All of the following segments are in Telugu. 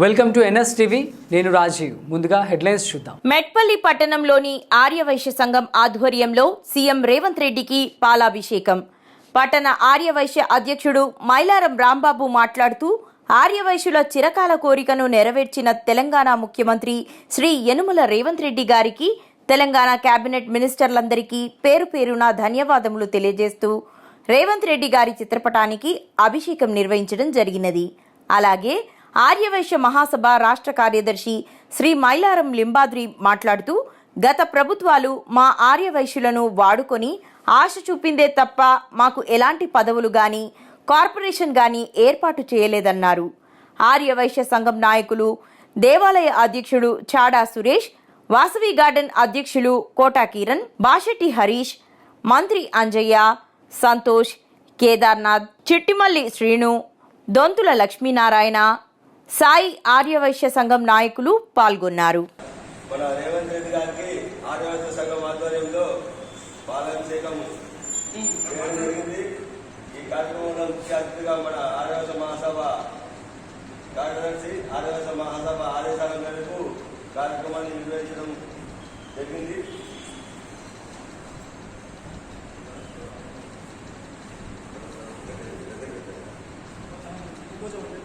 Welcome to NS TV. నేను రాజీవ్. ముందుగా హెడ్లైన్స్ చూద్దాం. మెట్పల్లి పట్టణంలోని ఆర్యవైశ్య సంఘం ఆధ్వర్యంలో సీఎం రేవంత్ రెడ్డికి పాలాభిషేకం. పట్టణ ఆర్యవైశ్య అధ్యక్షుడు మైలారం రాంబాబు మాట్లాడుతూ ఆర్యవైశ్యుల చిరకాల కోరికను నెరవేర్చిన తెలంగాణ ముఖ్యమంత్రి శ్రీ యనుమల రేవంత్ రెడ్డి గారికి తెలంగాణ కేబినెట్ మినిస్టర్లందరికీ పేరు పేరున ధన్యవాదములు తెలియజేస్తూ రేవంత్ రెడ్డి గారి చిత్రపటానికి అభిషేకం నిర్వహించడం జరిగినది. అలాగే ఆర్యవైశ్య మహాసభ రాష్ట్ర కార్యదర్శి శ్రీ మైలారం లింబాద్రి మాట్లాడుతూ గత ప్రభుత్వాలు మా ఆర్యవైశ్యులను వాడుకొని ఆశ చూపిందే తప్ప మాకు ఎలాంటి పదవులు గాని కార్పొరేషన్ గాని ఏర్పాటు చేయలేదన్నారు. ఆర్యవైశ్య సంఘం నాయకులు దేవాలయ అధ్యక్షుడు చాడా సురేష్ వాసవి గార్డెన్ అధ్యక్షులు కోటా కిరణ్ బాషెట్టి హరీష్ మంత్రి అంజయ్య సంతోష్ కేదార్నాథ్ చిట్టిమల్లి శ్రీను దొంతుల లక్ష్మీనారాయణ సాయి ఆర్యవైశ్య సంఘం నాయకులు పాల్గొన్నారు. మన రేవంత్ రెడ్డి గారికి ఆదివాసీ సంఘం ఆధ్వర్యంలో పాలాభిషేకం చేయడం జరిగింది? ఈ కార్యక్రమంలో ముఖ్య అతిథిగా మన ఆదివాసీ మహాసభ కార్యదర్శి ఆదివాసీ మహాసభ ఆదేశాల మేరకు కార్యక్రమాన్ని నిర్వహించడం జరిగింది. నువ్వు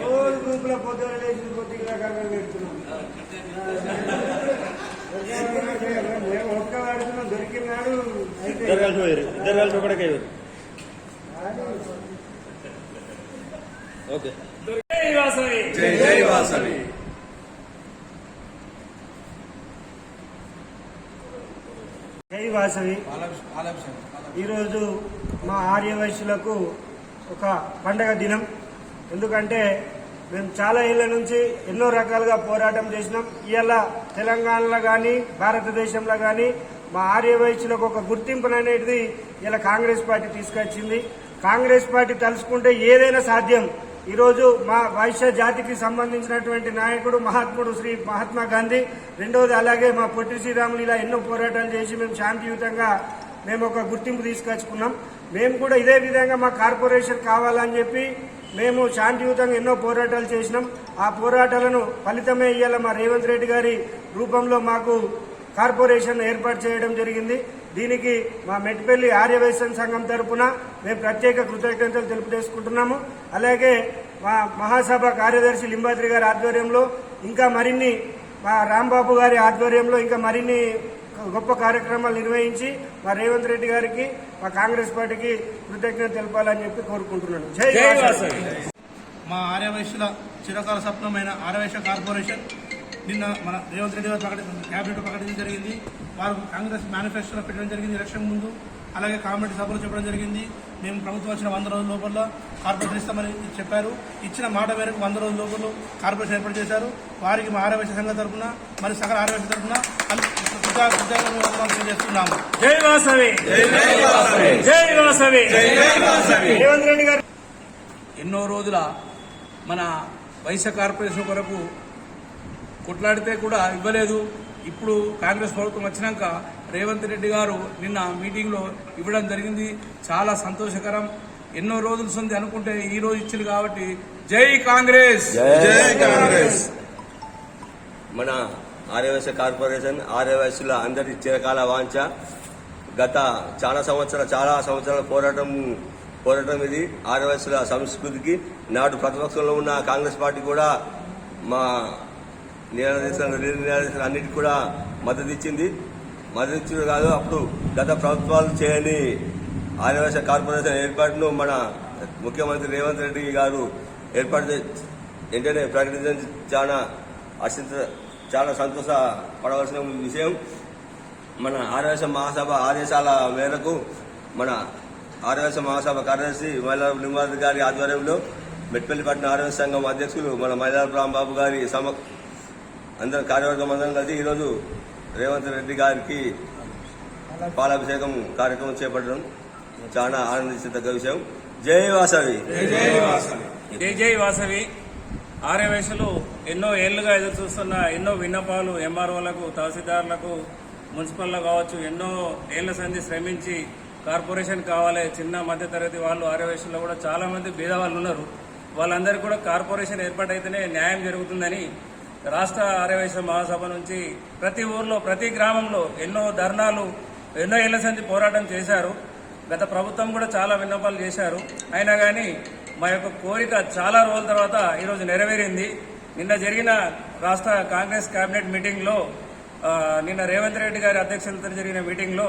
రోజు గ్రూపులో పొద్దున లేచి పొద్దుగా కర్రలు పెడుతున్నాం ఒక్క వాడుతున్నాం ఇద్దరు కలిసి పోయారు ఇద్దరు కలిసి ఒకటికే పోయారు ఓకే జై జై వాసవి. జై వాసవి. ఈరోజు మా ఆర్యవైశ్యులకు ఒక పండగ దినం. ఎందుకంటే మేము చాలా ఏళ్ళ నుంచి ఎన్నో రకాలుగా పోరాటం చేసినాం. ఇవాళ తెలంగాణలో కానీ భారతదేశంలో కానీ మా ఆర్యవైశ్యులకు ఒక గుర్తింపుననేది ఇలా కాంగ్రెస్ పార్టీ తీసుకొచ్చింది. కాంగ్రెస్ పార్టీ తలుచుకుంటే ఏదైనా సాధ్యం. ఈరోజు మా వైశ్య జాతికి సంబంధించినటువంటి నాయకుడు మహాత్ముడు శ్రీ మహాత్మా గాంధీ రెండవది అలాగే మా పొట్టి శ్రీరాములు ఇలా ఎన్నో పోరాటాలు చేసి మేము శాంతియుతంగా మేము ఒక గుర్తింపు తీసుకొచ్చుకున్నాం. మేము కూడా ఇదే విధంగా మా కార్పొరేషన్ కావాలని చెప్పి మేము శాంతియుతంగా ఎన్నో పోరాటాలు చేసినాం. ఆ పోరాటాలను ఫలితమే ఇయ్యాల మా రేవంత్ రెడ్డి గారి రూపంలో మాకు కార్పొరేషన్ ఏర్పాటు చేయడం జరిగింది. దీనికి మా మెట్పల్లి ఆర్యవైశ్యం సంఘం తరపున మేము ప్రత్యేక కృతజ్ఞతలు తెలుపుటేసుకుంటున్నాము అలాగే మా మహాసభ కార్యదర్శి లింబాద్రి గారి ఆధ్వర్యంలో ఇంకా మరిన్ని మా రాంబాబు గారి ఆధ్వర్యంలో ఇంకా మరిన్ని గొప్ప కార్యక్రమాలు నిర్వహించి మా రేవంత్ రెడ్డి గారికి మా కాంగ్రెస్ పార్టీకి కృతజ్ఞత తెలపాలని చెప్పి కోరుకుంటున్నాను. జై. మా ఆర్యవైశ్యుల చిరకాల స్వప్నమైన ఆర్యవైశ్య కార్పొరేషన్ నిన్న మన రేవంత్ రెడ్డి గారు ప్రకటి క్యాబినెట్ ప్రకటించడం జరిగింది. వారు కాంగ్రెస్ మేనిఫెస్టోలో పెట్టడం జరిగింది ఎలక్షన్ ముందు. అలాగే కామెంట్ సభలో చెప్పడం జరిగింది. మేము ప్రభుత్వం వచ్చిన వంద రోజుల లోపల కార్పొరేషన్ ఇస్తామని చెప్పారు. ఇచ్చిన మాట మేరకు వంద రోజుల లోపల కార్పొరేషన్ ఏర్పాటు చేశారు. వారికి మా ఆర్యవైశ్య సంఘం తరఫున మరి సకల ఆర్యవైశ్య తరఫున చేస్తున్నాము జై వాసవి! జై వాసవి! రేవంత్ రెడ్డి గారు ఎన్నో రోజుల మన వైశ్య కార్పొరేషన్ కొరకు కొట్లాడితే కూడా ఇవ్వలేదు. ఇప్పుడు కాంగ్రెస్ ప్రభుత్వం వచ్చినాక రేవంత్ రెడ్డి గారు నిన్న మీటింగ్లో ఇవ్వడం జరిగింది. చాలా సంతోషకరం. ఎన్నో రోజులు సంది అనుకుంటే ఈ రోజు ఇచ్చింది కాబట్టి జై కాంగ్రెస్! జై కాంగ్రెస్! మన ఆర్యవైశ్య కార్పొరేషన్ ఆర్యవైశ్యుల అందరి చిరకాల వాంఛ. గత చాలా సంవత్సరాల చాలా సంవత్సరాల పోరాటం పోరాటం ఇది. ఆర్యవైశ్యుల సంస్కృతికి నాడు ప్రతిపక్షంలో ఉన్న కాంగ్రెస్ పార్టీ కూడా మా నిరాదేశాలు నిరాదేశాలు అన్నిటికీ కూడా మద్దతు ఇచ్చింది. మద్దతు ఇచ్చింది కాదు అప్పుడు గత ప్రభుత్వాలు చేయని ఆదివాస కార్పొరేషన్ ఏర్పాటును మన ముఖ్యమంత్రి రేవంత్ రెడ్డి గారు ఏర్పాటు వెంటనే ప్రకటించడం చాలా అత్యంత చాలా సంతోషపడవలసిన విషయం. మన ఆదివాస మహాసభ ఆదేశాల మేరకు మన ఆదివాస మహాసభ కార్యదర్శి మహిళా లింగారెడ్డి గారి ఆధ్వర్యంలో మెట్పల్లిపట్నం ఆరోగ్య సంఘం అధ్యక్షులు మన మహిళా రాంబాబు గారి సమ అందరం కార్యవర్గం అందరం కలిసి ఈరోజు రేవంత్ రెడ్డి గారికి పాలాభిషేకం కార్యక్రమం చేపట్టడం చాలా ఆనందించదగ్గ విషయం. జై వాసవి. జై జై వాసవి. ఆర్యవేశలు ఎన్నో ఏళ్ళుగా ఎదురు చూస్తున్న ఎన్నో విన్నపాలు ఎంఆర్ఓలకు తహసీల్దార్లకు మున్సిపల్లో కావచ్చు ఎన్నో ఏళ్ళ సంధి శ్రమించి కార్పొరేషన్ కావాలి చిన్న మధ్య తరగతి వాళ్ళు ఆర్యవేశంలో కూడా చాలా మంది బీద వాళ్ళు ఉన్నారు. వాళ్ళందరికీ కూడా కార్పొరేషన్ ఏర్పాటైతేనే న్యాయం జరుగుతుందని రాష్ట్ర ఆర్యవైశ్య మహాసభ నుంచి ప్రతి ఊర్లో ప్రతి గ్రామంలో ఎన్నో ధర్నాలు ఎన్నో ఏళ్ళ సంధి పోరాటం చేశారు. గత ప్రభుత్వం కూడా చాలా విన్నపాలు చేశారు. అయినా కానీ మా యొక్క కోరిక చాలా రోజుల తర్వాత ఈరోజు నెరవేరింది. నిన్న జరిగిన రాష్ట్ర కాంగ్రెస్ కేబినెట్ మీటింగ్లో నిన్న రేవంత్ రెడ్డి గారి అధ్యక్షతన జరిగిన మీటింగ్లో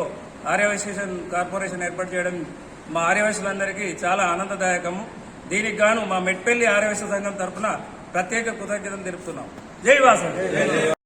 ఆర్యవైశ్యేషన్ కార్పొరేషన్ ఏర్పాటు చేయడం మా ఆర్యవైశ్యులందరికీ చాలా ఆనందదాయకము. దీనికి గాను మా మెట్పల్లి ఆర్యవైశ్య సంఘం తరఫున ప్రత్యేక కృతజ్ఞతలు తెలుపుతున్నాం. జై వాసవి